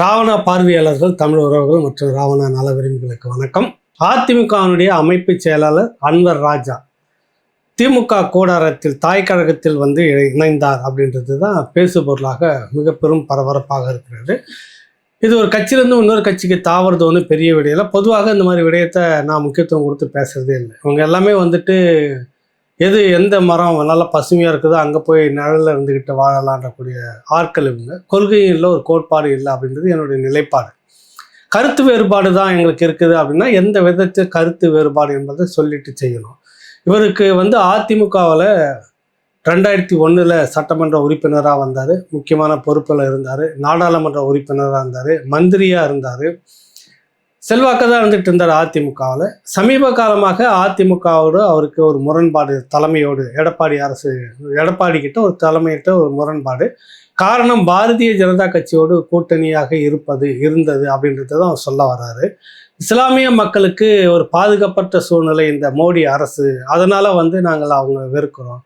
ராவணா பார்வையாளர்கள் தமிழ் உறவுகள் மற்றும் ராவணா நல விரும்பிகளுக்கு வணக்கம். அதிமுகவினுடைய அமைப்பு செயலாளர் அன்வர் ராஜா திமுக கூடாரத்தில் தாய் கழகத்தில் வந்து இணைந்தார் அப்படின்றது தான் பேசு பொருளாக மிக பெரும் பரபரப்பாக இருக்கிறது. இது ஒரு கட்சியிலேருந்து இன்னொரு கட்சிக்கு தாவறது வந்து பெரிய விடயம் பொதுவாக இந்த மாதிரி விடயத்தை நான் முக்கியத்துவம் கொடுத்து பேசுகிறதே இல்லை. இவங்க எல்லாமே வந்துட்டு எது எந்த மரம் நல்லா பசுமையாக இருக்குதோ அங்கே போய் நிழலில் இருந்துக்கிட்டு வாழலான்றக்கூடிய ஆட்கள் இவங்க. கொள்கையும் இல்லை ஒரு கோட்பாடு இல்லை அப்படின்றது என்னுடைய நிலைப்பாடு. கருத்து வேறுபாடு தான் எங்களுக்கு இருக்குது அப்படின்னா எந்த விதத்தில் கருத்து வேறுபாடு என்பதை சொல்லிட்டு செய்யணும். இவருக்கு வந்து அதிமுகவில் ரெண்டாயிரத்தி ஒன்றில் சட்டமன்ற உறுப்பினராக வந்தார். முக்கியமான பொறுப்பில் இருந்தார். நாடாளுமன்ற உறுப்பினராக இருந்தார். மந்திரியாக இருந்தார். செல்வாக்க தான் இருந்துட்டு இருந்தார் அதிமுகவில். சமீப காலமாக அதிமுகவோடு அவருக்கு ஒரு முரண்பாடு தலைமையோடு எடப்பாடி அரசு எடப்பாடி கிட்ட ஒரு தலைமையிட்ட ஒரு முரண்பாடு. காரணம் பாரதிய ஜனதா கட்சியோடு கூட்டணியாக இருப்பது இருந்தது அப்படின்றத தான் அவர் சொல்ல வர்றாரு. இஸ்லாமிய மக்களுக்கு ஒரு பாதுகாப்பற்ற சூழ்நிலை இந்த மோடி அரசு. அதனால் வந்து நாங்கள் அவங்க வெறுக்கிறோம்.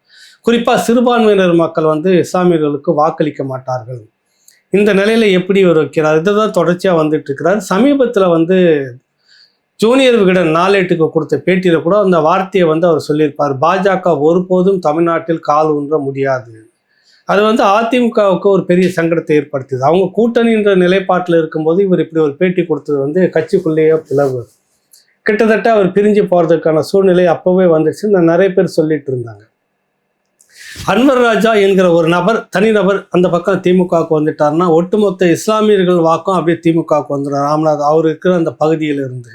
குறிப்பாக சிறுபான்மையினர் மக்கள் வந்து இஸ்லாமியர்களுக்கு வாக்களிக்க மாட்டார்கள். இந்த நிலையில் எப்படி இவர் வைக்கிறார்? இதுதான் தொடர்ச்சியாக வந்துட்டு இருக்கிறார். சமீபத்தில் வந்து ஜூனியர் விகடன் நாளேட்டுக்கு கொடுத்த பேட்டியில் கூட அந்த வார்த்தையை வந்து அவர் சொல்லியிருப்பார். பாஜக ஒருபோதும் தமிழ்நாட்டில் கால் ஊன்ற முடியாது. அது வந்து அதிமுகவுக்கு ஒரு பெரிய சங்கடத்தை ஏற்படுத்துது அவங்க கூட்டணின்ற நிலைப்பாட்டில் இருக்கும்போது இவர் இப்படி ஒரு பேட்டி கொடுத்தது வந்து கட்சிக்குள்ளேயே பிளவு. கிட்டத்தட்ட அவர் பிரிஞ்சு போகிறதுக்கான சூழ்நிலை அப்போவே வந்துச்சு நான் நிறைய பேர் சொல்லிட்டு இருந்தாங்க. அன்வர் ராஜா என்கிற ஒரு நபர் தனிநபர் அந்த பக்கம் திமுகவுக்கு வந்துட்டார்னா ஒட்டுமொத்த இஸ்லாமியர்கள் வாக்கும் அப்படியே திமுகவுக்கு வந்துடும். ராம்நாத் அவர் இருக்கிற அந்த பகுதியில் இருந்து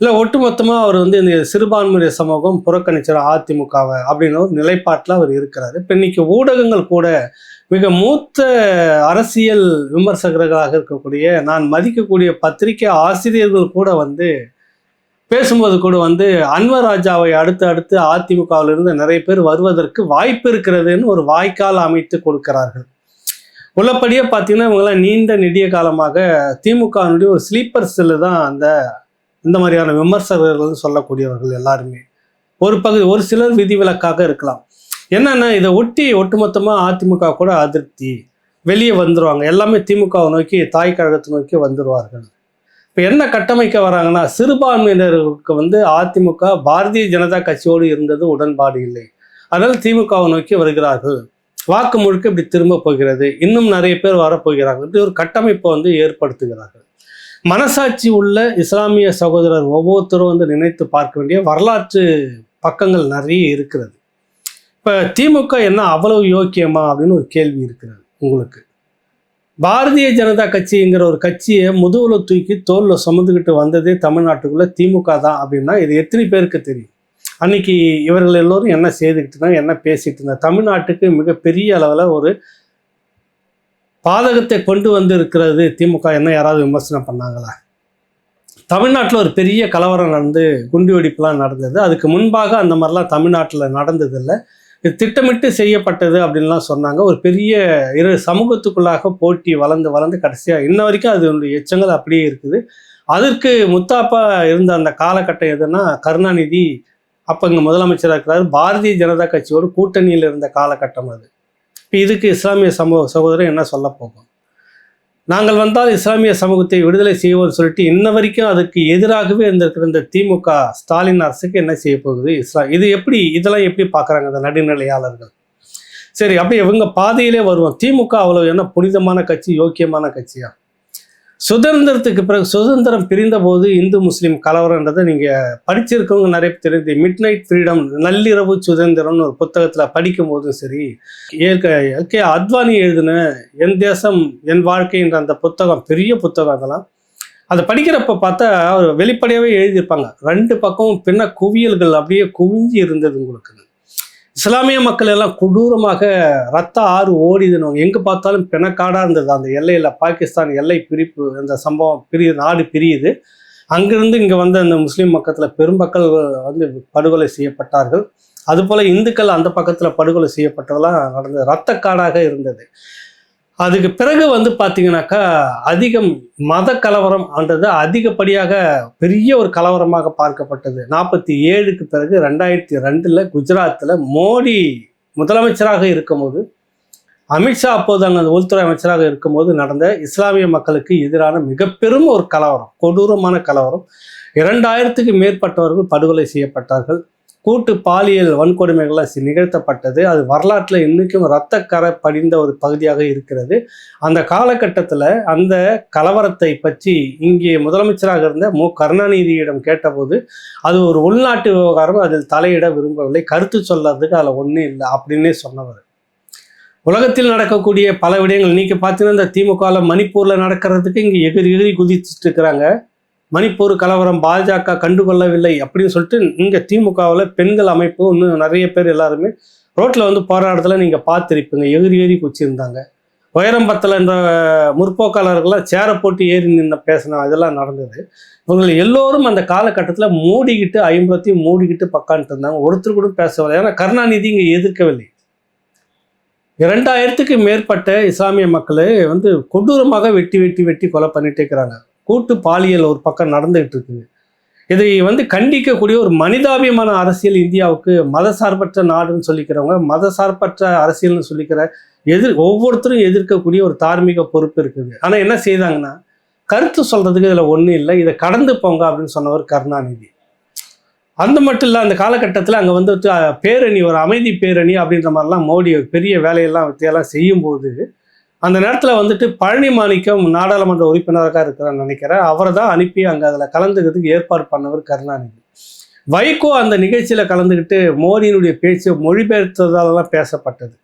இல்லை ஒட்டுமொத்தமாக அவர் வந்து இந்த சிறுபான்மையுடைய சமூகம் புறக்கணிச்சர் அதிமுகவை அப்படின்னு ஒரு நிலைப்பாட்டில் அவர் இருக்கிறாரு. இப்போ இன்னைக்கு ஊடகங்கள் கூட மிக மூத்த அரசியல் விமர்சகர்களாக இருக்கக்கூடிய நான் மதிக்கக்கூடிய பத்திரிகை ஆசிரியர்கள் கூட வந்து பேசும்போது கூட வந்து அன்வர் ராஜாவை அடுத்து அடுத்து அதிமுகவிலிருந்து நிறைய பேர் வருவதற்கு வாய்ப்பு இருக்கிறதுன்னு ஒரு வாய்க்கால் அமைத்து கொடுக்கிறார்கள். உள்ளபடியே பார்த்தீங்கன்னா இவங்கெல்லாம் நீண்ட நெடிய காலமாக திமுகவினுடைய ஒரு ஸ்லீப்பர் செல்லு தான் அந்த இந்த மாதிரியான விமர்சகர்கள் சொல்லக்கூடியவர்கள் எல்லாருமே. ஒரு பகுதி ஒரு சிலர் விதிவிலக்காக இருக்கலாம். என்னன்னா இதை ஒட்டி ஒட்டுமொத்தமாக அதிமுக கூட அதிருப்தி. வெளியே வந்துடுவாங்க எல்லாமே திமுகவை நோக்கி தாய் கழகத்தை நோக்கி வந்துடுவார்கள் இப்போ என்ன கட்டமைக்க வராங்கன்னா சிறுபான்மையினருக்கு வந்து அதிமுக பாரதிய ஜனதா கட்சியோடு இருந்தது உடன்பாடு இல்லை. அதனால் திமுகவை நோக்கி வருகிறார்கள். வாக்கு முழுக்க இப்படி திரும்ப போகிறது. இன்னும் நிறைய பேர் வரப்போகிறார்கள். இப்படி ஒரு கட்டமைப்பை வந்து ஏற்படுத்துகிறார்கள். மனசாட்சி உள்ள இஸ்லாமிய சகோதரர் ஒவ்வொருத்தரும் வந்து நினைத்து பார்க்க வேண்டிய வரலாற்று பக்கங்கள் நிறைய இருக்கிறது. இப்போ திமுக என்ன அவ்வளவு யோக்கியமா அப்படின்னு ஒரு கேள்வி இருக்கிறது உங்களுக்கு. பாரதிய ஜனதா கட்சிங்கிற ஒரு கட்சியை முதுகுல தூக்கி தோல்ல சுமந்துக்கிட்டு வந்ததே தமிழ்நாட்டுக்குள்ள திமுக தான் அப்படின்னா இது எத்தனை பேருக்கு தெரியும்? அன்னைக்கு இவர்கள் எல்லோரும் என்ன செய்துக்கிட்டு இருந்தாங்க என்ன பேசிட்டு இருந்தாங்க? தமிழ்நாட்டுக்கு மிகப்பெரிய அளவில் ஒரு பாதகத்தை கொண்டு வந்து இருக்கிறது திமுக என்ன யாராவது விமர்சனம் பண்ணாங்களா? தமிழ்நாட்டில் ஒரு பெரிய கலவரம் நடந்து குண்டு வெடிப்புலாம் நடந்தது. அதுக்கு முன்பாக அந்த மாதிரிலாம் தமிழ்நாட்டில் நடந்ததில்லை. இது திட்டமிட்டு செய்யப்பட்டது அப்படின்லாம் சொன்னாங்க. ஒரு பெரிய இரு சமூகத்துக்குள்ளாக போட்டி வளர்ந்து வளர்ந்து கடைசியாக இன்ன வரைக்கும் அதனுடைய எச்சங்கள் அப்படியே இருக்குது. அதற்கு முத்தாப்பா இருந்த அந்த காலகட்டம் எதுன்னா கருணாநிதி அப்போ இங்கே முதலமைச்சராக இருக்கிறார். பாரதிய ஜனதா கட்சியோட கூட்டணியில் இருந்த காலகட்டம் அது. இப்போ இதுக்கு இஸ்லாமிய சமூக சகோதரர் என்ன சொல்ல போகும்? நாங்கள் வந்தால் இஸ்லாமிய சமூகத்தை விடுதலை செய்வோம்னு சொல்லிட்டு இன்ன வரைக்கும் அதுக்கு எதிராகவே இருந்திருக்கிற இந்த திமுக ஸ்டாலின் அரசுக்கு என்ன செய்ய போகுது? இஸ்லாம் இது எப்படி இதெல்லாம் எப்படி பார்க்குறாங்க இந்த நடுநிலையாளர்கள்? சரி அப்படி இவங்க பாதையிலே வருவோம். திமுக அவ்வளோ என்ன புனிதமான கட்சி யோக்கியமான கட்சியா? சுதந்திரத்துக்கு பிறகு சுதந்திரம் பிரிந்த போது இந்து முஸ்லீம் கலவரன்றதை நீங்கள் படிச்சிருக்கவங்க நிறைய பேர் தெரியுது. மிட் நைட் ஃப்ரீடம் நள்ளிரவு சுதந்திரம்னு ஒரு புத்தகத்தில் படிக்கும் போதும் சரி ஏற்க கே அத்வானி எழுதின என் தேசம் என் வாழ்க்கைன்ற அந்த புத்தகம் பெரிய புத்தகம் அதெல்லாம். அதை படிக்கிறப்ப பார்த்தா அவர் வெளிப்படையாகவே எழுதியிருப்பாங்க. ரெண்டு பக்கமும் பின்ன குவியல்கள் அப்படியே குவிஞ்சு இருந்தது உங்களுக்கு. இஸ்லாமிய மக்கள் எல்லாம் கொடூரமாக ரத்த ஆறு ஓடிதுன்னு எங்கே பார்த்தாலும் பிணக்காடாக இருந்தது. அந்த எல்லையில் பாகிஸ்தான் எல்லை பிரிப்பு அந்த சம்பவம் பிரிய நாடு பிரியுது. அங்கிருந்து இங்கே வந்த அந்த முஸ்லீம் பக்கத்தில் பெரும்பக்கள் வந்து படுகொலை செய்யப்பட்டார்கள். அதுபோல் இந்துக்கள் அந்த பக்கத்தில் படுகொலை செய்யப்பட்டதெல்லாம் நடந்தது. இரத்த காடாக இருந்தது. அதுக்கு பிறகு வந்து பார்த்தீங்கன்னாக்கா அதிகம் மத கலவரம் என்றது அதிகப்படியாக பெரிய ஒரு கலவரமாக பார்க்கப்பட்டது. நாற்பத்தி ஏழுக்கு பிறகு ரெண்டாயிரத்தி ரெண்டில் குஜராத்தில் மோடி முதலமைச்சராக இருக்கும்போது அமித்ஷா அப்போது அங்கே உள்துறை அமைச்சராக இருக்கும்போது நடந்த இஸ்லாமிய மக்களுக்கு எதிரான மிக பெரும் ஒரு கலவரம் கொடூரமான கலவரம். இரண்டாயிரத்துக்கு மேற்பட்டவர்கள் படுகொலை செய்யப்பட்டார்கள். கூட்டு பாலியல் வன்கொடுமைகள்லாம் நிகழ்த்தப்பட்டது. அது வரலாற்றில் இன்னைக்கும் இரத்தக்கரை படிந்த ஒரு பகுதியாக இருக்கிறது. அந்த காலகட்டத்தில் அந்த கலவரத்தை பற்றி இங்கே முதலமைச்சராக இருந்த மு. கருணாநிதியிடம் கேட்டபோது அது ஒரு உள்நாட்டு விவகாரம் அதில் தலையிட விரும்பவில்லை. கருத்து சொல்றதுக்கு அதில் ஒன்றும் இல்லை அப்படின்னே சொன்னவர். உலகத்தில் நடக்கக்கூடிய பல விடயங்கள் நீங்கள் பார்த்தீங்கன்னா இந்த திமுகவில் மணிப்பூரில் நடக்கிறதுக்கு இங்கே எகிரி எகிரி குதிச்சுட்டு இருக்கிறாங்க. மணிப்பூர் கலவரம் பாஜக கண்டுகொள்ளவில்லை அப்படின்னு சொல்லிட்டு இங்கே திமுகவில் பெண்கள் அமைப்பு இன்னும் நிறைய பேர் எல்லாருமே ரோட்டில் வந்து போராட்டத்தில் நீங்கள் பார்த்துருப்பீங்க. எகிரி ஏறி குச்சிருந்தாங்க. உயரம்பத்தில் என்ற முற்போக்காளர்கள்லாம் சேரை போட்டு ஏறி நின்று பேசின இதெல்லாம் நடந்தது. இவங்க எல்லோரும் அந்த காலகட்டத்தில் மூடிக்கிட்டு ஐம்பத்தையும் மூடிக்கிட்டு பக்கான்ட்டு இருந்தாங்க. ஒருத்தர் கூட பேசவில்லை. ஏன்னா கருணாநிதி இங்கே எதிர்க்கவில்லை. இரண்டாயிரத்துக்கு மேற்பட்ட இஸ்லாமிய மக்களை வந்து கொடூரமாக வெட்டி வெட்டி வெட்டி கொலை பண்ணிட்டே இருக்கிறாங்க. கூட்டு பாலியல் ஒரு பக்கம் நடந்துகிட்டு இருக்குது இதை வந்து கண்டிக்கக்கூடிய ஒரு மனிதாபிமான அரசியல் இந்தியாவுக்கு மதசார்பற்ற நாடுன்னு சொல்லிக்கிறவங்க மதசார்பற்ற அரசியல்னு சொல்லிக்கிற எதிர் ஒவ்வொருத்தரும் எதிர்க்கக்கூடிய ஒரு தார்மீக பொறுப்பு இருக்குது. ஆனால் என்ன செய்தாங்கன்னா கருத்து சொல்றதுக்கு இதில் ஒன்றும் இல்லை இதை கடந்து போங்க அப்படின்னு சொன்னவர் கருணாநிதி. அந்த மட்டும் இல்லை அந்த காலகட்டத்தில் அங்கே வந்து பேரணி ஒரு அமைதி பேரணி அப்படின்ற மாதிரிலாம் மோடி ஒரு பெரிய வேலையெல்லாம் வித்தியெல்லாம் செய்யும்போது அந்த நேரத்தில் வந்துட்டு பழனி மாணிக்கம் நாடாளுமன்ற உறுப்பினராக இருக்கிறான்னு நினைக்கிறேன். அவரை தான் அனுப்பி அங்கே அதில் கலந்துக்கிறதுக்கு ஏற்பாடு பண்ணவர் கருணாநிதி. வைகோ அந்த நிகழ்ச்சியில் கலந்துக்கிட்டு மோடியினுடைய பேச்சு மொழிபெயர்த்ததாலலாம் பேசப்பட்டது.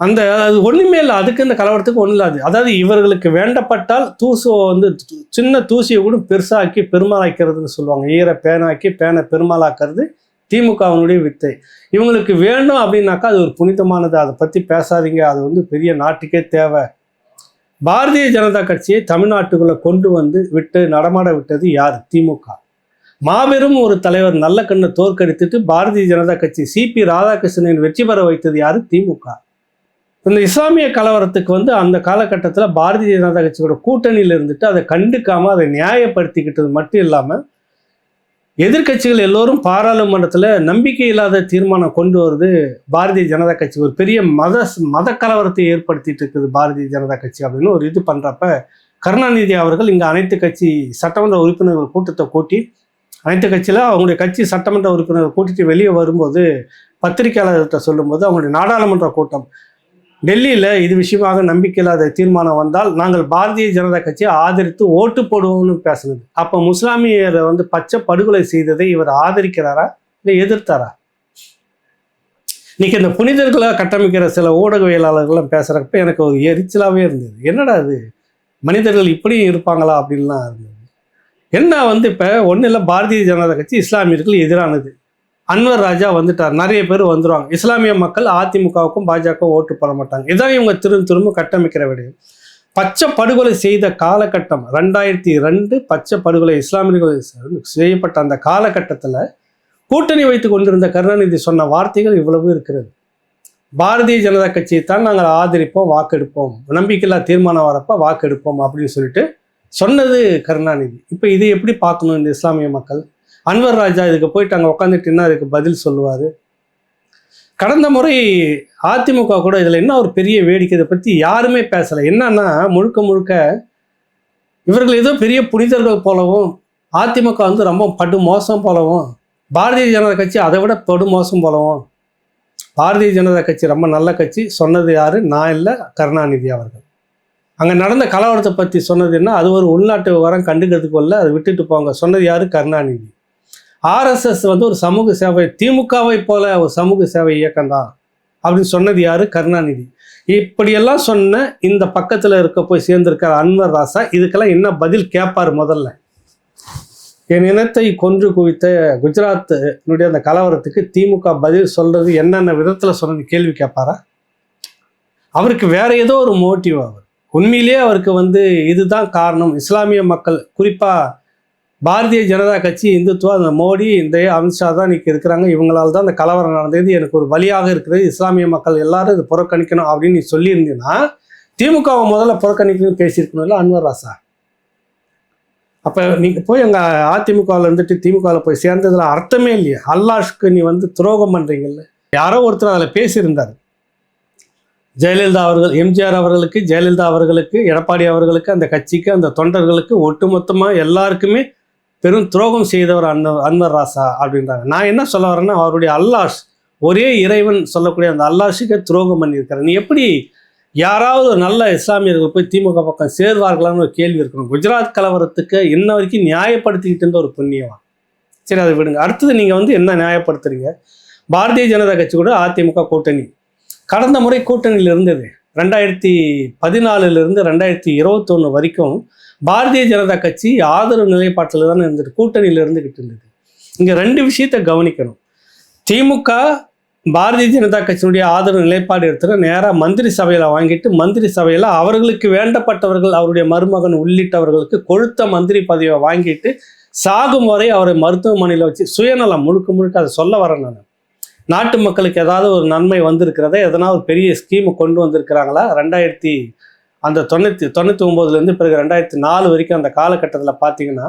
அந்த அது ஒன்றுமே இல்லை. அதுக்கு இந்த கலவரத்துக்கு ஒன்றும் இல்லாது அதாவது இவர்களுக்கு வேண்டப்பட்டால் தூசுவை வந்து சின்ன தூசியை கூட பெருசாக்கி பெருமாளாக்கிறதுன்னு சொல்லுவாங்க. ஈர பேனாக்கி பேனை பெருமாளாக்கிறது திமுகவினுடைய வித்தை. இவங்களுக்கு வேணும் அப்படின்னாக்கா அது ஒரு புனிதமானது. அதை பற்றி பேசாதீங்க. அது வந்து பெரிய நாட்டுக்கே தேவை. பாரதிய ஜனதா கட்சியை தமிழ்நாட்டுக்குள்ளே கொண்டு வந்து விட்டு நடமாட விட்டது யார்? திமுக. மாபெரும் ஒரு தலைவர் நல்ல கண்ணை தோற்கடித்துட்டு பாரதிய ஜனதா கட்சி சிபி ராதாகிருஷ்ணன் வெற்றி பெற வைத்தது யார்? திமுக. இந்த இஸ்லாமிய கலவரத்துக்கு வந்து அந்த காலகட்டத்தில் பாரதிய ஜனதா கட்சியோட கூட்டணியில் இருந்துட்டு அதை கண்டுக்காமல் அதை நியாயப்படுத்திக்கிட்டது மட்டும் இல்லாமல் எதிர்க்கட்சிகள் எல்லோரும் பாராளுமன்றத்தில் நம்பிக்கை இல்லாத தீர்மானம் கொண்டு வருது பாரதிய ஜனதா கட்சி. ஒரு பெரிய மத மத கலவரத்தை ஏற்படுத்திட்டு இருக்குது பாரதிய ஜனதா கட்சி அப்படின்னு ஒரு இது பண்ணுறப்ப கருணாநிதி அவர்கள் இங்கே அனைத்து கட்சி சட்டமன்ற உறுப்பினர்கள் கூட்டத்தை கூட்டி அனைத்து கட்சியில் அவங்களுடைய கட்சி சட்டமன்ற உறுப்பினர்கள் கூட்டிட்டு வெளியே வரும்போது பத்திரிகையாளர்கிட்ட சொல்லும்போது அவங்களுடைய நாடாளுமன்ற கூட்டம் டெல்லியில் இது விஷயமாக நம்பிக்கையில்லாத தீர்மானம் வந்தால் நாங்கள் பாரதிய ஜனதா கட்சியை ஆதரித்து ஓட்டு போடுவோம்னு பேசுனது. அப்போ முஸ்லாமியரை வந்து பச்சை படுகொலை செய்ததை இவர் ஆதரிக்கிறாரா? இல்லை எதிர்த்தாரா? இன்னைக்கு இந்த புனிதர்களை கட்டமைக்கிற சில ஊடகவியலாளர்கள்லாம் பேசுகிறப்ப எனக்கு ஒரு எரிச்சலாகவே இருந்தது. என்னடா இது? மனிதர்கள் இப்படியும் இருப்பாங்களா அப்படின்லாம் இருந்தது. என்ன வந்து இப்போ ஒன்றும் இல்லை பாரதிய ஜனதா கட்சி இஸ்லாமியர்கள் எதிரானது? அன்வர் ராஜா வந்துட்டார். நிறைய பேர் வந்துருவாங்க. இஸ்லாமிய மக்கள் அதிமுகவுக்கும் பாஜகவும் ஓட்டு போட மாட்டாங்க. இதான் இவங்க திரும்ப திரும்ப கட்டமைக்கிற விடயம். பச்சை படுகொலை செய்த காலகட்டம் ரெண்டாயிரத்தி ரெண்டு பச்சை படுகொலை இஸ்லாமியர்கள் செய்யப்பட்ட அந்த காலகட்டத்தில் கூட்டணி வைத்து கொண்டிருந்த கருணாநிதி சொன்ன வார்த்தைகள் இவ்வளவு இருக்கிறது. பாரதிய ஜனதா கட்சியை தான் நாங்கள் ஆதரிப்போம் வாக்கெடுப்போம். நம்பிக்கையில்லா தீர்மானம் வரப்போ வாக்கெடுப்போம் அப்படின்னு சொல்லிட்டு சொன்னது கருணாநிதி. இப்போ இது எப்படி பார்க்கணும் இந்த இஸ்லாமிய மக்கள்? அன்வர் ராஜா இதுக்கு போயிட்டு அங்கே உட்காந்துட்டின்னா அதுக்கு பதில் சொல்லுவார்? கடந்த முறை அதிமுக கூட இதில் என்ன ஒரு பெரிய வேடிக்கை இதை பற்றி யாருமே பேசலை. என்னன்னா முழுக்க முழுக்க இவர்கள் ஏதோ பெரிய புனிதர்கள் போலவும் அதிமுக வந்து ரொம்ப படு மோசம் போலவும் பாரதிய ஜனதா கட்சி அதை விட படு மோசம் போலவும் பாரதிய ஜனதா கட்சி ரொம்ப நல்ல கட்சி சொன்னது யாரு? நான் இல்லை கருணாநிதி அவர்கள். அங்கே நடந்த கலவரத்தை பற்றி சொன்னது என்ன? அது ஒரு உள்நாட்டு விவரம் கண்டுக்கிறதுக்குள்ள அதை விட்டுட்டு போங்க. சொன்னது யார்? கருணாநிதி. ஆர்எஸ்எஸ் வந்து ஒரு சமூக சேவை திமுகவை போல ஒரு சமூக சேவை இயக்கம் தான் அப்படின்னு சொன்னது யாரு? கருணாநிதி. இப்படியெல்லாம் சொன்ன இந்த பக்கத்தில் இருக்க போய் சேர்ந்திருக்கிற அன்வர் ராசா இதுக்கெல்லாம் என்ன பதில் கேட்பார் முதல்ல? என் இனத்தை கொன்று குவித்த குஜராத்தினுடைய அந்த கலவரத்துக்கு திமுக பதில் சொல்றது என்னென்ன விதத்தில் சொன்னது கேள்வி கேட்பாரா அவருக்கு வேற ஏதோ ஒரு மோட்டிவ் அவர். உண்மையிலேயே அவருக்கு வந்து இதுதான் காரணம். இஸ்லாமிய மக்கள் குறிப்பாக பாரதிய ஜனதா கட்சி இந்துத்துவா அந்த மோடி இந்த அமித்ஷா தான் இன்னைக்கு இருக்கிறாங்க. இவங்களால் தான் அந்த கலவரம் நடந்தது. எனக்கு ஒரு வழியாக இருக்குது. இஸ்லாமிய மக்கள் எல்லாரும் இது புறக்கணிக்கணும் அப்படின்னு நீ சொல்லியிருந்தீங்கன்னா திமுகவை முதல்ல புறக்கணிக்கணும்னு பேசியிருக்கணும்ல அன்வர் ராசா. அப்போ நீங்கள் போய் அங்கே அதிமுகவில் இருந்துட்டு திமுகவில் போய் சேர்ந்ததில் அர்த்தமே இல்லையே. அல்லாஷ்க்கு நீ வந்து துரோகம் பண்ணுறீங்கல்ல யாரோ ஒருத்தர் அதில் பேசியிருந்தார். ஜெயலலிதா அவர்கள் எம்ஜிஆர் அவர்களுக்கு ஜெயலலிதா அவர்களுக்கு எடப்பாடி அவர்களுக்கு அந்த கட்சிக்கு அந்த தொண்டர்களுக்கு ஒட்டுமொத்தமாக எல்லாருக்குமே பெரும் துரோகம் செய்தவர் அன்வர் அன்வர் ராசா அப்படின்றாங்க. நான் என்ன சொல்ல வரேன்னா அவருடைய அல்லாஷ் ஒரே இறைவன் சொல்லக்கூடிய அந்த அல்லாஷுக்கு துரோகம் பண்ணியிருக்காரு நீ எப்படி யாராவது ஒரு நல்ல இஸ்லாமியர்கள் போய் திமுக பக்கம் சேர்வார்களான்னு ஒரு கேள்வி இருக்கணும். குஜராத் கலவரத்துக்கு இன்ன வரைக்கும் நியாயப்படுத்திக்கிட்டு இருந்த ஒரு புண்ணியவான் சரி அதை விடுங்க. அடுத்தது நீங்கள் வந்து என்ன நியாயப்படுத்துறீங்க? பாரதிய ஜனதா கட்சி கூட அதிமுக கூட்டணி. கடந்த முறை கூட்டணியில் இருந்தது. ரெண்டாயிரத்தி பதினாலுலேருந்து ரெண்டாயிரத்தி இருபத்தொன்று வரைக்கும் பாரதிய ஜனதா கட்சி ஆதரவு நிலைப்பாட்டில் தானே இருந்தது கூட்டணியில் இருந்துக்கிட்டு இருந்தது. இங்கே ரெண்டு விஷயத்தை கவனிக்கணும். திமுக பாரதிய ஜனதா கட்சியினுடைய ஆதரவு நிலைப்பாடு எடுத்துட்டு நேராக மந்திரி சபையில் வாங்கிட்டு மந்திரி சபையில் அவர்களுக்கு வேண்டப்பட்டவர்கள் அவருடைய மருமகன் உள்ளிட்டவர்களுக்கு கொழுத்த மந்திரி பதவியை வாங்கிட்டு சாகும் வரை அவரை மருத்துவமனையில் வச்சு சுயநலம் முழுக்க முழுக்க அதை சொல்ல வரேன் நான். நாட்டு மக்களுக்கு ஏதாவது ஒரு நன்மை வந்திருக்கிறதா எதனா ஒரு பெரிய ஸ்கீமை கொண்டு வந்திருக்கிறாங்களா? ரெண்டாயிரத்தி அந்த தொண்ணூற்றி தொண்ணூற்றி ஒம்போதுலேருந்து பிறகு ரெண்டாயிரத்தி நாலு வரைக்கும் அந்த காலகட்டத்தில் பார்த்தீங்கன்னா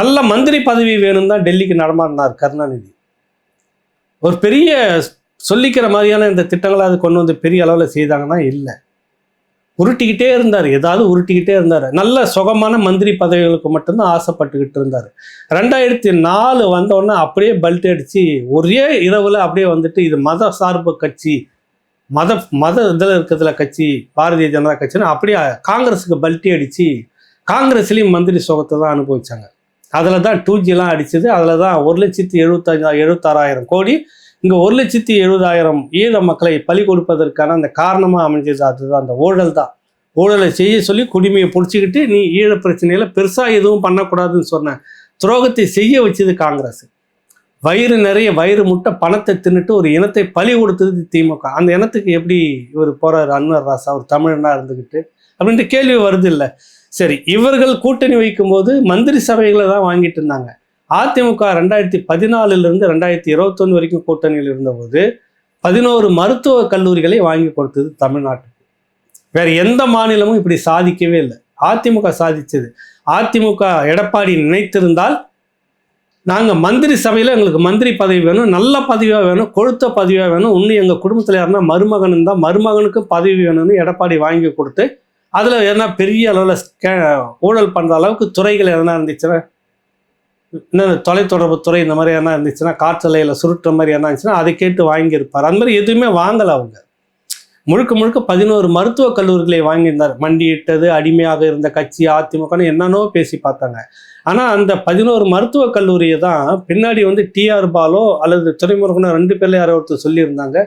நல்ல மந்திரி பதவி வேணும் தான் டெல்லிக்கு நடமாடினார் கருணாநிதி. ஒரு பெரிய சொல்லிக்கிற மாதிரியான இந்த திட்டங்களை அது கொண்டு வந்து பெரிய அளவில் செய்தாங்கன்னா இல்லை. உருட்டிக்கிட்டே இருந்தார். ஏதாவது உருட்டிக்கிட்டே இருந்தார். நல்ல சுகமான மந்திரி பதவிகளுக்கு மட்டும்தான் ஆசைப்பட்டுக்கிட்டு இருந்தார். ரெண்டாயிரத்தி நாலு வந்தோடனே அப்படியே பல்ட் அடித்து ஒரே இரவில் அப்படியே வந்துட்டு இது மத சார்பு கட்சி மத மத இதில் இருக்கிறதுல கட்சி பாரதிய ஜனதா கட்சின்னு அப்படியே காங்கிரஸுக்கு பல்ட்டி அடித்து காங்கிரஸ்லேயும் மந்திரி சுகத்தை தான் அனுபவிச்சாங்க. அதில் தான் டூ ஜிலாம் அதில் தான் ஒரு லட்சத்தி எழுபத்தஞ்சா எழுபத்தாறாயிரம் கோடி இங்கே ஒரு லட்சத்தி எழுபதாயிரம் ஈழ மக்களை பலி கொடுப்பதற்கான அந்த காரணமாக அமைஞ்சது அதுதான். அந்த ஊழல் தான். ஊழலை செய்ய சொல்லி குடிமையை பிடிச்சிக்கிட்டு நீ ஈழ பிரச்சனையில் பெருசாக எதுவும் பண்ணக்கூடாதுன்னு சொன்ன துரோகத்தை செய்ய வச்சது காங்கிரஸ். வயிறு நிறைய வயிறு முட்டை பணத்தை தின்னுட்டு ஒரு இனத்தை பலி கொடுத்தது திமுக. அந்த இனத்துக்கு எப்படி இவர் போகிறார் அன்வர் ராசா ஒரு தமிழனாக இருந்துக்கிட்டு அப்படின்ட்டு கேள்வி வருது இல்லை. சரி இவர்கள் கூட்டணி வைக்கும்போது மந்திரி சபைகளை தான் வாங்கிட்டு இருந்தாங்க. அதிமுக ரெண்டாயிரத்தி பதினாலுலேருந்து ரெண்டாயிரத்தி இருபத்தொன்று வரைக்கும் கூட்டணியில் இருந்தபோது பதினோரு மருத்துவ கல்லூரிகளை வாங்கி கொடுத்தது தமிழ்நாட்டுக்கு. வேற எந்த மாநிலமும் இப்படி சாதிக்கவே இல்லை. அதிமுக சாதிச்சது. அதிமுக எடப்பாடி நினைத்திருந்தால் நாங்கள் மந்திரி சபையில் எங்களுக்கு மந்திரி பதவி வேணும் நல்ல பதவியாக வேணும் கொழுத்த பதவியாக வேணும் இன்னும் எங்கள் குடும்பத்தில் யாருன்னா மருமகன் இருந்தால் மருமகனுக்கு பதவி வேணும்னு எடப்பாடி வாங்கி கொடுத்து அதில் எதனா பெரிய அளவில் கே ஊழல் பண்ணுற அளவுக்கு துறைகள் எதனா இருந்துச்சுன்னா இன்னும் தொலைத்தொடர்புத்துறை இந்த மாதிரி எதனா இருந்துச்சுன்னா காற்றலையில் சுருட்டுற மாதிரி எதனா இருந்துச்சுன்னா அதை கேட்டு வாங்கியிருப்பார். அந்த மாதிரி எதுவுமே வாங்கலை அவங்க. முழுக்க முழுக்க பதினோரு மருத்துவக் கல்லூரிகளை வாங்கியிருந்தார். மண்டியிட்டது அடிமையாக இருந்த கட்சி அதிமுகன்னு என்னன்னோ பேசி பார்த்தாங்க. ஆனால் அந்த பதினோரு மருத்துவக் கல்லூரியை தான் பின்னாடி வந்து டிஆர் பாலோ அல்லது துறைமுருகனோ ரெண்டு பேர்ல யாரோ ஒருத்தர் சொல்லியிருந்தாங்க.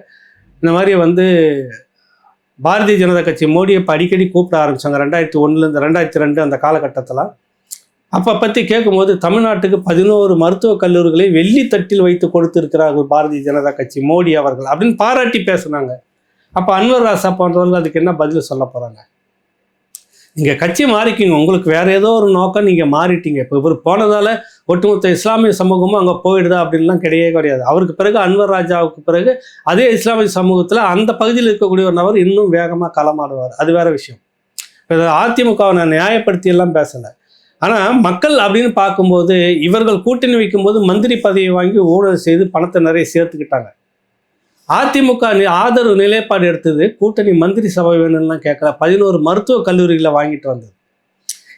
இந்த மாதிரி வந்து பாரதிய ஜனதா கட்சி மோடியை இப்போ அடிக்கடி கூப்பிட ஆரம்பித்தாங்க ரெண்டாயிரத்தி ஒன்றுலேருந்து ரெண்டாயிரத்தி ரெண்டு அந்த காலகட்டத்தில் அப்போ பற்றி கேட்கும்போது தமிழ்நாட்டுக்கு பதினோரு மருத்துவக் கல்லூரிகளை வெள்ளி தட்டில் வைத்து கொடுத்திருக்கிறார்கள் பாரதிய ஜனதா கட்சி மோடி அவர்கள் அப்படின்னு பாராட்டி பேசுனாங்க. அப்போ அன்வர் ராசா போன்றவர்கள் அதுக்கு என்ன பதில் சொல்ல போகிறாங்க நீங்கள் கட்சி மாறிக்கிங்க. உங்களுக்கு வேறு ஏதோ ஒரு நோக்கம் நீங்கள் மாறிட்டீங்க. இப்போ இவர் போனதால் ஒட்டுமொத்த இஸ்லாமிய சமூகமும் அங்கே போயிடுதா அப்படின்லாம் கிடையவே கிடையாது. அவருக்கு பிறகு அன்வர் ராஜாவுக்கு பிறகு அதே இஸ்லாமிய சமூகத்தில் அந்த பகுதியில் இருக்கக்கூடிய ஒரு நபர் இன்னும் வேகமாக களமாடுவார். அது வேறு விஷயம். இப்போ அதிமுகவை நான் நியாயப்படுத்தி எல்லாம் பேசலை. ஆனால் மக்கள் அப்படின்னு பார்க்கும்போது இவர்கள் கூட்டணி வைக்கும்போது மந்திரி பதவியை வாங்கி ஊழல் செய்து பணத்தை நிறைய சேர்த்துக்கிட்டாங்க. அதிமுக நி- ஆதரவு நிலைப்பாடு எடுத்தது கூட்டணி மந்திரி சபை வேணும்லாம் கேட்கல பதினோரு மருத்துவக் கல்லூரிகளை வாங்கிட்டு வந்தது.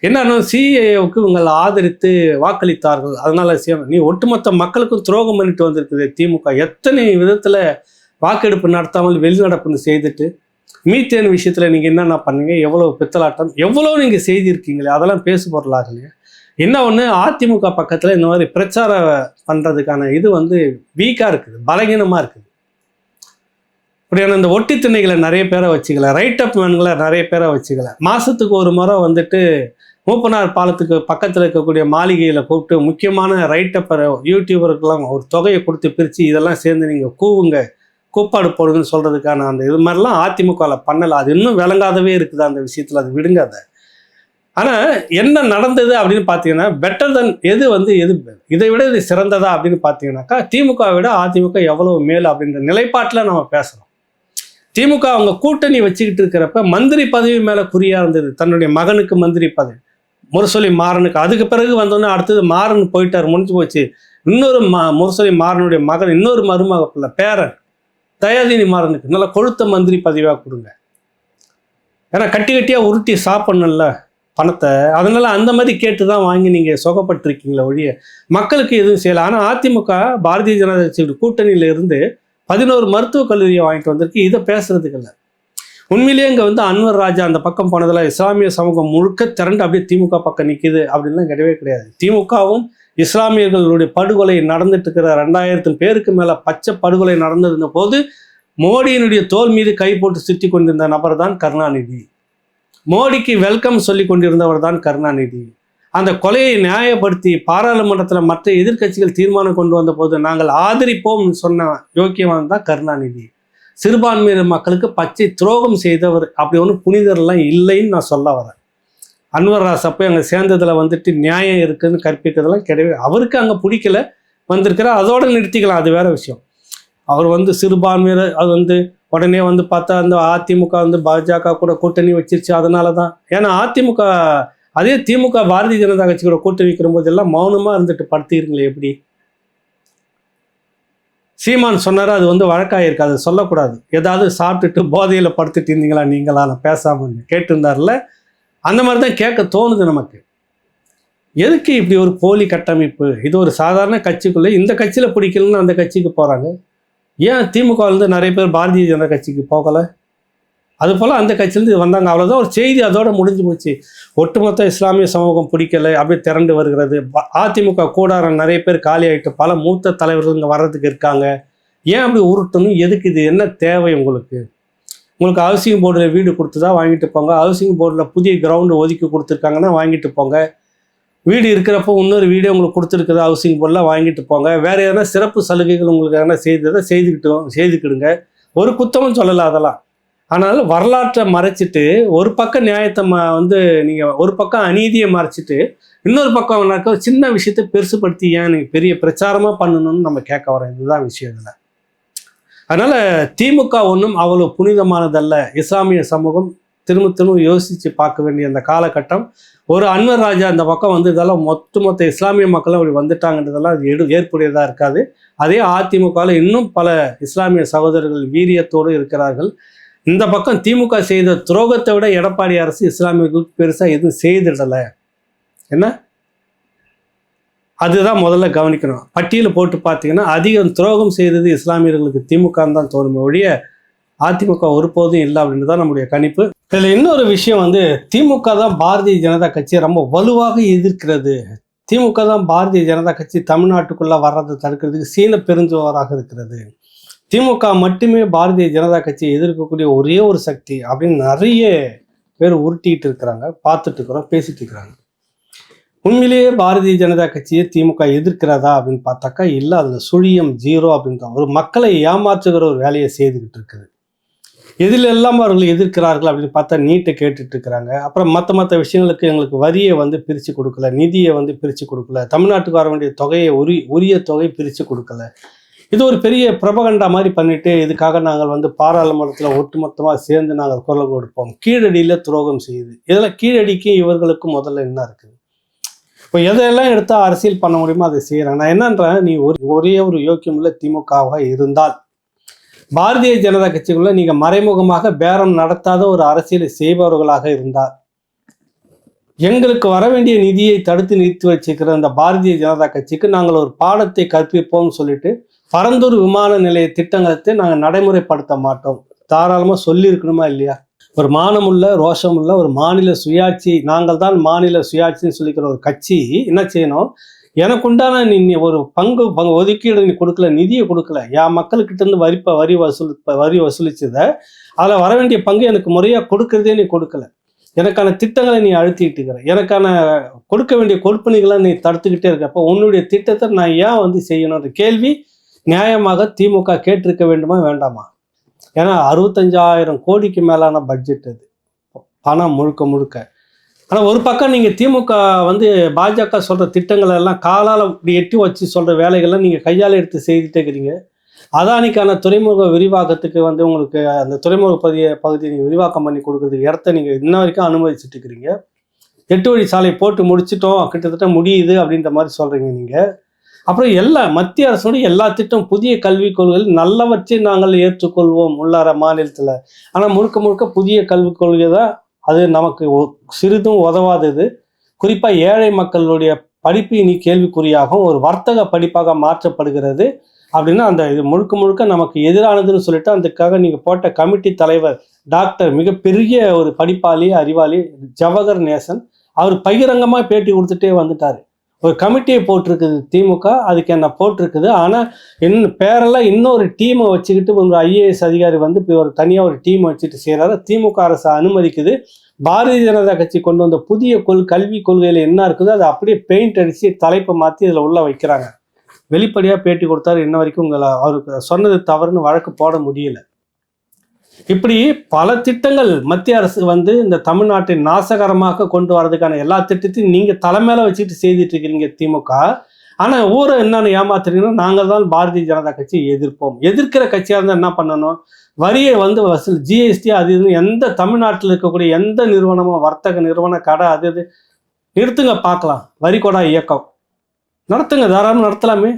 என்னன்னா சிஏவுக்கு இவங்களை ஆதரித்து வாக்களித்தார்கள். அதனால சி- நீ ஒட்டுமொத்த மக்களுக்கும் துரோகம் பண்ணிட்டு வந்திருக்குது. திமுக எத்தனை விதத்தில் வாக்கெடுப்பு நடத்தாமல் வெளிநடப்புன்னு செய்துட்டு மீத்தேன் விஷயத்தில் நீங்கள் என்னென்ன பண்ணீங்க? எவ்வளோ பித்தலாட்டம்? எவ்வளோ நீங்கள் செய்திருக்கீங்களே? அதெல்லாம் பேசு பொருளாகலையே. என்ன ஒன்று அதிமுக பக்கத்தில் இந்த மாதிரி பிரச்சாரம் பண்ணுறதுக்கான இது வந்து வீக்காக இருக்குது. பலகீனமாக இருக்குது. இப்படியான இந்த ஒட்டி திண்ணைகளை நிறைய பேரை வச்சுக்கல. ரைட் அப் மேன்களை நிறைய பேரை வச்சுக்கல. மாதத்துக்கு ஒரு முறை வந்துட்டு மூப்பனார் பாலத்துக்கு பக்கத்தில் இருக்கக்கூடிய மாளிகையில் கூப்பிட்டு முக்கியமான ரைட்டப்பரை யூடியூபருக்கெல்லாம் ஒரு தொகையை கொடுத்து பிரித்து இதெல்லாம் சேர்ந்து நீங்கள் கூவுங்க. கூப்பாடு போடுங்கன்னு சொல்கிறதுக்கான அந்த இது மாதிரிலாம் அதிமுகவில் பண்ணலை. அது இன்னும் விளங்காதவே இருக்குது அந்த விஷயத்தில். அது விடுங்க அதை. ஆனால் என்ன நடந்தது அப்படின்னு பார்த்தீங்கன்னா பெட்டர் தென் எது வந்து எது இதை விட இது சிறந்ததா அப்படின்னு பார்த்தீங்கன்னாக்கா திமுக விட அதிமுக எவ்வளவு மேல் அப்படின்ற நிலைப்பாட்டில் நம்ம பேசுகிறோம் திமுக அவங்க கூட்டணி வச்சுக்கிட்டு இருக்கிறப்ப மந்திரி பதவி மேலே குறியாக இருந்தது. தன்னுடைய மகனுக்கு மந்திரி பதவி. முரசொலி மாறனுக்கு. அதுக்கு பிறகு வந்தோன்னே அடுத்தது மாறன் போயிட்டார். முடிஞ்சு போச்சு. இன்னொரு மா முரசொலி மாறனுடைய மகன் இன்னொரு மருமக பேரன். தயாதினி மாறனுக்கு. நல்ல கொழுத்த மந்திரி பதிவாக கொடுங்க. ஏன்னா கட்டி கட்டியாக உருட்டி சாப்பிடணும்ல பணத்தை. அதனால அந்த மாதிரி கேட்டு தான் வாங்கி நீங்கள் சுகப்பட்டிருக்கீங்களே ஒழிய மக்களுக்கு எதுவும் செய்யலை. ஆனால் அதிமுக பாரதிய ஜனதா கட்சியோட கூட்டணியில இருந்து பதினோரு மருத்துவக் கல்லூரியை வாங்கிட்டு வந்திருக்கு. இதை பேசுறதுக்கு இல்லை. உண்மையிலேயே இங்கே வந்து அன்வர் ராஜா அந்த பக்கம் போனதில் இஸ்லாமிய சமூகம் முழுக்க திரண்டு அப்படியே திமுக பக்கம் நிற்கிது அப்படின்லாம் கிடையவே கிடையாது. திமுகவும் இஸ்லாமியர்களுடைய படுகொலை நடந்துட்டு இருக்கிற ரெண்டாயிரத்து பேருக்கு மேலே பச்சை படுகொலை நடந்திருந்த போது மோடியினுடைய தோல் மீது கை போட்டு சுற்றி கொண்டிருந்த நபர் தான் கருணாநிதி. மோடிக்கு வெல்கம் சொல்லி கொண்டிருந்தவர் தான் கருணாநிதி. அந்த கொலையை நியாயப்படுத்தி பாராளுமன்றத்தில் மற்ற எதிர்க்கட்சிகள் தீர்மானம் கொண்டு வந்த போது நாங்கள் ஆதரிப்போம் சொன்ன யோக்கியவான் தான் கருணாநிதி. சிறுபான்மையினர் மக்களுக்கு பச்சை துரோகம் செய்தவர் அப்படி ஒன்றும் புனிதர்லாம் இல்லைன்னு நான் சொல்ல வரேன். அன்வர் ராஸ் அப்போ அங்கே சேர்ந்ததில் வந்துட்டு நியாயம் இருக்குதுன்னு கற்பிக்கிறதெல்லாம் கிடையவே அவருக்கு அங்கே பிடிக்கல. வந்திருக்கிறார். அதோட நிறுத்திக்கலாம். அது வேறு விஷயம். அவர் வந்து சிறுபான்மையர் அது வந்து உடனே வந்து பார்த்தா அந்த அதிமுக வந்து பாஜக கூட கூட்டணி வச்சிருச்சு. அதனால தான் ஏன்னா அதிமுக அதே திமுக பாரதிய ஜனதா கட்சி கூட கூட்டணி வைக்கிற போதெல்லாம் மௌனமாக இருந்துட்டு படுத்துக்கிறீங்களே எப்படி? சீமான் சொன்னார் அது வந்து வழக்காயிருக்கு. அது சொல்லக்கூடாது. ஏதாவது சாப்பிட்டுட்டு போதையில் படுத்துட்டு இருந்தீங்களா நீங்களா நான் பேசாமல் கேட்டிருந்தார்ல. அந்த மாதிரி தான் கேட்க தோணுது நமக்கு. எதுக்கு இப்படி ஒரு போலி கட்டமைப்பு? இது ஒரு சாதாரண கட்சிக்குள்ளே இந்த கட்சியில் பிடிக்கலன்னு அந்த கட்சிக்கு போகிறாங்க ஏன் திமுகவிலேருந்து நிறைய பேர் பாரதிய ஜனதா கட்சிக்கு போகலை? அது போல் அந்த கட்சியிலேருந்து வந்தாங்க. அவ்வளோதான் ஒரு செய்தி அதோட முடிஞ்சு போச்சு. ஒட்டுமொத்த இஸ்லாமிய சமூகம் பிடிக்கலை அப்படியே திரண்டு வருகிறது. அதிமுக கூடாரம் நிறைய பேர் காலி ஆகிட்டு பல மூத்த தலைவர்கள் இங்கே வர்றதுக்கு இருக்காங்க. ஏன் அப்படி உருட்டணும் எதுக்கு இது? என்ன தேவை உங்களுக்கு? உங்களுக்கு ஹவுசிங் போர்டில் வீடு கொடுத்துதா வாங்கிட்டு போங்க. ஹவுசிங் போர்டில் புதிய கிரவுண்டு ஒதுக்கி கொடுத்துருக்காங்கன்னா வாங்கிட்டு போங்க. வீடு இருக்கிறப்போ இன்னொரு வீடியோ உங்களுக்கு கொடுத்துருக்குது ஹவுசிங் போர்டில் வாங்கிட்டு போங்க. வேறு எதனா சிறப்பு சலுகைகள் உங்களுக்கு எதனா செய்ததை செய்துக்கிட்டோம் செய்துக்கிடுங்க. ஒரு குத்தமும் சொல்லலை அதெல்லாம். ஆனால் வரலாற்றை மறைச்சிட்டு ஒரு பக்கம் நியாயத்தை ம வந்து நீங்கள் ஒரு பக்கம் அநீதியை மறைச்சிட்டு இன்னொரு பக்கம் ஒரு சின்ன விஷயத்தை பெருசுப்படுத்தி ஏன் நீங்கள் பெரிய பிரச்சாரமாக பண்ணணும்னு நம்ம கேட்க வரோம் இதுதான் விஷயம் இதில். அதனால் திமுக ஒன்றும் அவ்வளோ புனிதமானதல்ல. இஸ்லாமிய சமூகம் திரும்ப திரும்ப யோசித்து பார்க்க வேண்டிய அந்த காலகட்டம். ஒரு அன்வர் ராஜா அந்த பக்கம் வந்து இதெல்லாம் மொத்த மொத்த இஸ்லாமிய மக்களும் அப்படி வந்துட்டாங்கன்றதெல்லாம் அது எடு ஏற்புடையதாக இருக்காது. அதே அதிமுகவில் இன்னும் பல இஸ்லாமிய சகோதரர்கள் வீரியத்தோடு இருக்கிறார்கள். இந்த பக்கம் திமுக செய்த துரோகத்தை விட எடப்பாடி அரசு இஸ்லாமியர்களுக்கு பெருசாக எதுவும் செய்திடலை. என்ன? அதுதான் முதல்ல கவனிக்கணும். பட்டியலை போட்டு பார்த்தீங்கன்னா அதிகம் துரோகம் செய்தது இஸ்லாமியர்களுக்கு திமுக தான் தோணுமே ஒழிய அதிமுக ஒருபோதும் இல்லை அப்படின்னு தான் நம்முடைய கணிப்பு. இதில் இன்னொரு விஷயம் வந்து திமுக தான் பாரதிய ஜனதா கட்சியை ரொம்ப வலுவாக எதிர்க்கிறது. திமுக தான் பாரதிய ஜனதா கட்சி தமிழ்நாட்டுக்குள்ளே வர்றதை தடுக்கிறதுக்கு சீன பெருஞ்சுவராக இருக்கிறது. திமுக மட்டுமே பாரதிய ஜனதா கட்சியை எதிர்க்கக்கூடிய ஒரே ஒரு சக்தி அப்படின்னு நிறைய பேர் உருட்டிகிட்டு இருக்கிறாங்க பார்த்துட்டு இருக்கிறோம் பேசிட்டு இருக்கிறாங்க. உண்மையிலேயே பாரதிய ஜனதா கட்சியை திமுக எதிர்க்கிறதா அப்படின்னு பார்த்தாக்கா இல்லை அதில் சுழியம் ஜீரோ அப்படின்ற ஒரு மக்களை ஏமாற்றுகிற ஒரு வேலையை செய்துக்கிட்டு இருக்குது. எதில் எல்லாம் அவர்கள் எதிர்க்கிறார்கள் அப்படின்னு பார்த்தா நீட்டை கேட்டுட்டு இருக்கிறாங்க. அப்புறம் மற்ற மற்ற விஷயங்களுக்கு எங்களுக்கு வரியை வந்து பிரித்து கொடுக்கல நிதியை வந்து பிரித்து கொடுக்கல தமிழ்நாட்டுக்கு வர வேண்டிய தொகையை உரி உரிய தொகை பிரித்து கொடுக்கல. இது ஒரு பெரிய பிரபகண்டா மாதிரி பண்ணிட்டு இதுக்காக நாங்கள் வந்து பாராளுமன்றத்தில் ஒட்டுமொத்தமாக சேர்ந்து நாங்கள் குரல் கொடுப்போம். கீழடியில் துரோகம் செய்யுது இதில் கீழடிக்கும் இவர்களுக்கும் முதல்ல என்ன இருக்குது? இப்போ எதையெல்லாம் எடுத்தால் அரசியல் பண்ண முடியுமோ அதை செய்கிறாங்க நான் என்னன்றேன் நீ ஒரு ஒரே ஒரு யோக்கியமுள்ள திமுகவாக இருந்தால் பாரதிய ஜனதா கட்சிக்குள்ள நீங்கள் மறைமுகமாக பேரம் நடத்தாத ஒரு அரசியலை செய்பவர்களாக இருந்தால் எங்களுக்கு வர வேண்டிய நிதியை தடுத்து நிறுத்தி வச்சிருக்கிற அந்த பாரதிய ஜனதா கட்சிக்கு நாங்கள் ஒரு பாடத்தை கற்பிப்போம்னு சொல்லிட்டு பரந்தூர் விமான நிலைய திட்டங்களை நாங்கள் நடைமுறைப்படுத்த மாட்டோம். தாராளமாக சொல்லியிருக்கணுமா இல்லையா? ஒரு மானமுள்ள ரோஷமுள்ள ஒரு மாநில சுயாட்சி நாங்கள் தான் மாநில சுயாட்சின்னு சொல்லிக்கிற ஒரு கட்சி என்ன செய்யணும்? எனக்கு உண்டான நீ நீ ஒரு பங்கு பங்கு ஒதுக்கீடு நீ கொடுக்கல நிதியை கொடுக்கல. என் மக்கள்கிட்ட இருந்து வரி ப- வரி வசூல் வரி வசூலிச்சத அதில் வர வேண்டிய பங்கு எனக்கு முறையாக கொடுக்கறதே நீ கொடுக்கல. எனக்கான திட்டங்களை நீ அழுத்திக்கிட்டு இருக்கிற எனக்கான கொடுக்க வேண்டிய கொடுப்பணிகளை நீ தடுத்துக்கிட்டே இருக்க. அப்போ உன்னுடைய திட்டத்தை நான் ஏன் வந்து செய்யணுன்ற கேள்வி நியாயமாக திமுக கேட்டிருக்க வேண்டுமா வேண்டாமா? ஏன்னா அறுபத்தஞ்சாயிரம் கோடிக்கு மேலான பட்ஜெட் அது. பணம் முழுக்க முழுக்க. ஆனால் ஒரு பக்கம் நீங்கள் திமுக வந்து பாஜக சொல்கிற திட்டங்களை எல்லாம் காலால் இப்படி எட்டி வச்சு சொல்கிற வேலைகள்லாம் நீங்கள் கையால் எடுத்து செய்துட்டே இருக்கிறீங்க. அதானிக்கான துறைமுக விரிவாக்கத்துக்கு வந்து உங்களுக்கு அந்த துறைமுக பகுதியை பகுதியை நீங்கள் விரிவாக்கம் பண்ணி கொடுக்குறதுக்கு இடத்த நீங்கள் இன்ன வரைக்கும் அனுமதிச்சுட்டு இருக்கிறீங்க. எட்டு வழி சாலை போட்டு முடிச்சிட்டோம். கிட்டத்தட்ட முடியுது அப்படின்ற மாதிரி சொல்கிறீங்க நீங்கள் அப்புறம் எல்லா மத்திய அரசோட எல்லா திட்டம் புதிய கல்விக் கொள்கைகள் நல்லவற்றை நாங்கள் ஏற்றுக்கொள்வோம் உள்ளார மாநிலத்தில். ஆனால் முழுக்க முழுக்க புதிய கல்விக் கொள்கை தான் அது நமக்கு சிறிதும் உதவாதது. குறிப்பாக ஏழை மக்களுடைய படிப்பு இனி கேள்விக்குறியாகவும் ஒரு வர்த்தக படிப்பாக மாற்றப்படுகிறது. அப்படின்னா அந்த இது முழுக்க முழுக்க நமக்கு எதிரானதுன்னு சொல்லிட்டு அதுக்காக நீங்கள் போட்ட கமிட்டி தலைவர் டாக்டர் மிகப்பெரிய ஒரு படிப்பாளி அறிவாளி ஜவஹர் நேசன் அவர் பகிரங்கமாக பேட்டி கொடுத்துட்டே வந்துட்டார். ஒரு கமிட்டியை போட்டிருக்குது திமுக அதுக்கு என்ன போட்டிருக்குது? ஆனால் இன்னும் பேரெல்லாம் இன்னொரு டீமை வச்சுக்கிட்டு ஒரு ஐஏஎஸ் அதிகாரி வந்து இப்படி ஒரு தனியாக ஒரு டீம் வச்சுட்டு செய்கிறாரு திமுக அரசு அனுமதிக்குது. பாரதிய ஜனதா கட்சி கொண்டு வந்த புதிய கொள் கல்வி கொள்கையில் என்ன இருக்குதோ அதை அப்படியே பெயிண்ட் அடித்து தலைப்பை மாற்றி இதில் உள்ளே வைக்கிறாங்க. வெளிப்படையாக பேட்டி கொடுத்தாரு இன்ன வரைக்கும் உங்களை அவருக்கு சொன்னது தவறுன்னு வழக்கு போட முடியலை. இப்படி பல திட்டங்கள் மத்திய அரசு வந்து இந்த தமிழ்நாட்டை நாசகரமாக கொண்டு வரதுக்கான எல்லா திட்டத்தையும் நீங்க தலைமையில வச்சுட்டு செய்துட்டு இருக்கிறீங்க திமுக. ஆனா ஊரை என்னன்னு ஏமாத்துறீங்கன்னா நாங்கள் தான் பாரதிய ஜனதா கட்சியை எதிர்ப்போம். எதிர்க்கிற கட்சியாக இருந்தால் என்ன பண்ணணும்? வரியை வந்து வசூல் ஜிஎஸ்டி அது இதுன்னு எந்த தமிழ்நாட்டில் இருக்கக்கூடிய எந்த நிறுவனமோ வர்த்தக நிறுவன கடை அது இது நிறுத்துங்க பார்க்கலாம். வரி கொடா இயக்கம். நடத்துங்க தாராளம் நடத்தலாமே.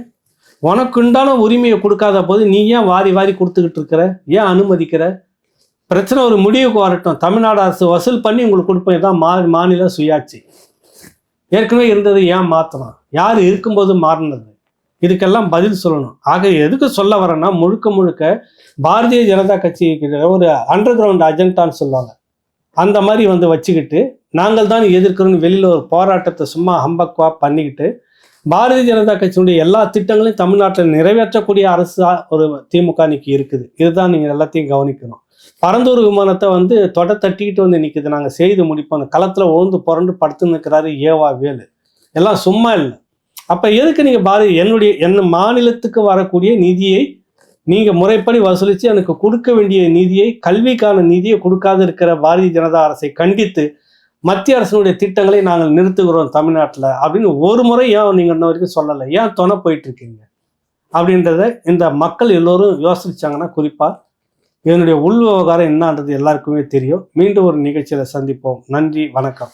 உனக்குண்டான உரிமையை கொடுக்காத போது நீ ஏன் வாரி வாரி கொடுத்துக்கிட்டு இருக்கிற? ஏன் அனுமதிக்கிற? பிரச்சனை ஒரு முடிவுக்கு வரட்டும். தமிழ்நாடு அரசு வசூல் பண்ணி உங்களுக்கு கொடுப்போம். இதுதான் மா மாநில சுயாட்சி. ஏற்கனவே இருந்தது ஏன் மாற்றணும் யார் இருக்கும்போது மாறினது? இதுக்கெல்லாம் பதில் சொல்லணும். ஆக எதுக்கு சொல்ல வரேன்னா முழுக்க முழுக்க பாரதிய ஜனதா கட்சி ஒரு அண்டர் கிரவுண்ட் அஜெண்டான்னு சொல்லுவாங்க. அந்த மாதிரி வந்து வச்சுக்கிட்டு நாங்கள் தான் எதிர்க்கிறோன்னு வெளியில் ஒரு போராட்டத்தை சும்மா ஹம்பக்குவா பண்ணிக்கிட்டு பாரதிய ஜனதா கட்சியினுடைய எல்லா திட்டங்களையும் தமிழ்நாட்டில் நிறைவேற்றக்கூடிய அரசா ஒரு திமுக இன்னைக்கு இருக்குது. இதுதான் நீங்கள் எல்லாத்தையும் கவனிக்கணும். பரந்தூர் விமானத்தை வந்து தொட தட்டிக்கிட்டு வந்து நிற்குது நாங்கள் செய்து முடிப்போம். அந்த களத்தில் ஓந்து புரண்டு படுத்து நிற்கிறாரு ஏவா வேலு. எல்லாம் சும்மா இல்லை. அப்போ எதுக்கு நீங்கள் பாரதி என்னுடைய என் மாநிலத்துக்கு வரக்கூடிய நிதியை நீங்கள் முறைப்படி வசூலித்து எனக்கு கொடுக்க வேண்டிய நிதியை கல்விக்கான நிதியை கொடுக்காது இருக்கிற பாரதிய ஜனதா அரசை கண்டித்து மத்திய அரசினுடைய திட்டங்களை நாங்கள் நிறுத்துகிறோம் தமிழ்நாட்டில் அப்படின்னு ஒரு முறை ஏன் நீங்கள் இன்ன வரைக்கும் சொல்லலை? ஏன் துணை போயிட்டு இருக்கீங்க? அப்படின்றத இந்த மக்கள் எல்லோரும் யோசிச்சாங்கன்னா குறிப்பாக இதனுடைய உள் விவகாரம் என்னன்றது எல்லாருக்குமே தெரியும். மீண்டும் ஒரு நிகழ்ச்சியில் சந்திப்போம். நன்றி வணக்கம்.